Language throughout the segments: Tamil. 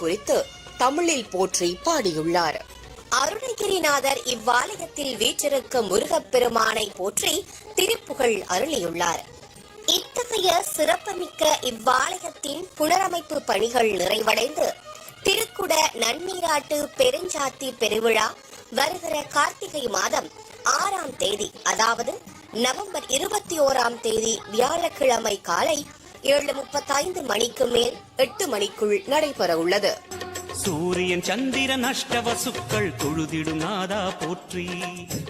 குறித்து தமிழில் போற்றி பாடியுள்ளார். அருணகிரிநாதர் இவ்வாலயத்தில் வீற்றிருக்கும் முருகப்பெருமானை போற்றி திருப்புகழ் அருளியுள்ளார். இத்தகைய சிறப்புமிக்க இவ்வாலயத்தின் புனரமைப்பு பணிகள் நிறைவடைந்து திருக்குட நன்னீராட்டு பெருஞ்சாத்தி பெருவிழா வருகிற கார்த்திகை மாதம் ஆறாம் தேதி அதாவது நவம்பர் இருபத்தி ஓராம் தேதி வியாழக்கிழமை காலை ஏழு முப்பத்தைந்து மணிக்கு மேல் எட்டு மணிக்குள் நடைபெற உள்ளது. சூரியன் சந்திரன் அஷ்டவசுக்கள் தொழுதிடும் நாதா போற்றி.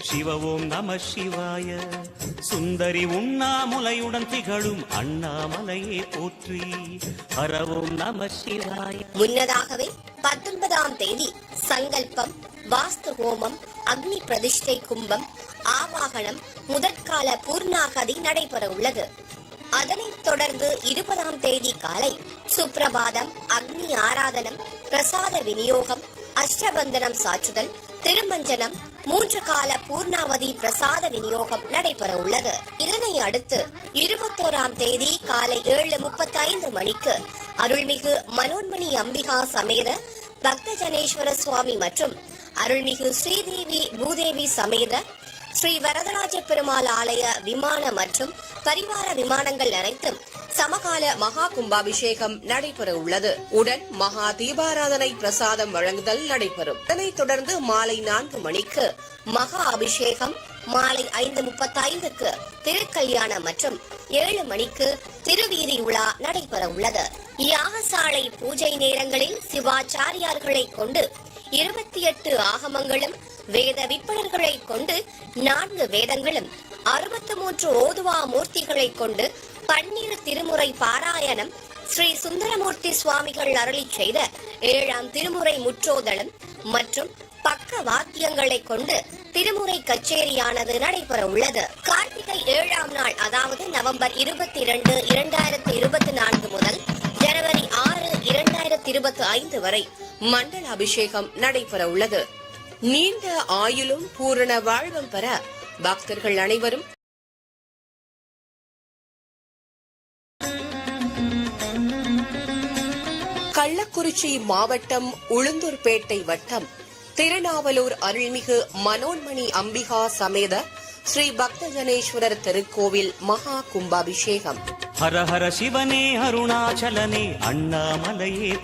சிவ ஓம் நம சிவாய. சுந்தரி உண்ணாமுலையுடன் திகழும் அண்ணாமலையே போற்றி. ஹர ஓம் நம சிவாய. முன்னதாகவே பத்தொன்பதாம் தேதி சங்கல்பம் வாஸ்து ஹோமம் அக்னி பிரதிஷ்டை கும்பம் ஆவாகனம் முதற்கால பூர்ணாகதி நடைபெற உள்ளது. அதனைத் தொடர்ந்து இருபதாம் தேதி காலை சுப்பிரபாதம் அக்னி ஆராதனம் பிரசாத விநியோகம் அஷ்டபந்தனம் சாற்றுதல் திருமஞ்சனம் மூன்று கால பூர்ணாவதி பிரசாத விநியோகம் நடைபெற உள்ளது. இதனை அடுத்து இருபத்தோராம் தேதி காலை ஏழு முப்பத்தைந்து மணிக்கு அருள்மிகு மனோன்மணி அம்பிகா சமேத பக்த ஜனேஸ்வர சுவாமி மற்றும் அருள்மிகு ஸ்ரீதேவி பூதேவி சமேத ஸ்ரீ வரதராஜ பெருமாள் ஆலய விமான மற்றும் பரிவார விமானங்கள் அனைத்தும் சமகால மகா கும்பாபிஷேகம் நடைபெற உள்ளது. உடன் மகா தீபாராதனை பிரசாதம் வழங்குதல் நடைபெறும். இதனைத் தொடர்ந்து மாலை நான்கு மணிக்கு மகா அபிஷேகம் மாலை ஐந்து முப்பத்தைந்துக்கு திருக்கல்யாணம் மற்றும் ஏழு மணிக்கு திருவீதி உலா நடைபெற உள்ளது. யாகசாலை பூஜை நேரங்களில் சிவாச்சாரியார்களை கொண்டு இருபத்தி எட்டு ஆகமங்களும் வேத விற்பனர்களை கொண்டு நான்கு வேதங்களும் அறுபத்தி மூன்று ஓதுவா மூர்த்திகளை கொண்டு பன்னீர் திருமுறை பாராயணம் ஸ்ரீ சுந்தரமூர்த்தி சுவாமிகள் அருளி செய்த ஏழாம் திருமுறை முற்றோதலம் மற்றும் பக்க வாத்தியங்களை கொண்டு திருமுறை கச்சேரியானது நடைபெற உள்ளது. கார்த்திகை ஏழாம் நாள் அதாவது நவம்பர் இருபத்தி இரண்டு இரண்டாயிரத்தி இருபத்தி நான்கு முதல் ஜனவரி ஆறு இரண்டாயிரத்தி இருபத்தி ஐந்து வரை மண்டல அபிஷேகம் நடைபெற உள்ளது. நீண்ட ஆயுளும் பூரண வாழ்வும் பெற பக்தர்கள் அனைவரும் கள்ளக்குறிச்சி மாவட்டம் உளுந்தூர்பேட்டை வட்டம் திருநாவலூர் அருள்மிகு மனோன்மணி அம்பிகா சமேத ஸ்ரீ பக்த ஜனேஸ்வரர் திருக்கோவில் மகா கும்பாபிஷேகம். ஹர ஹர சிவனே அருணாச்சலனே அண்ணாமலையே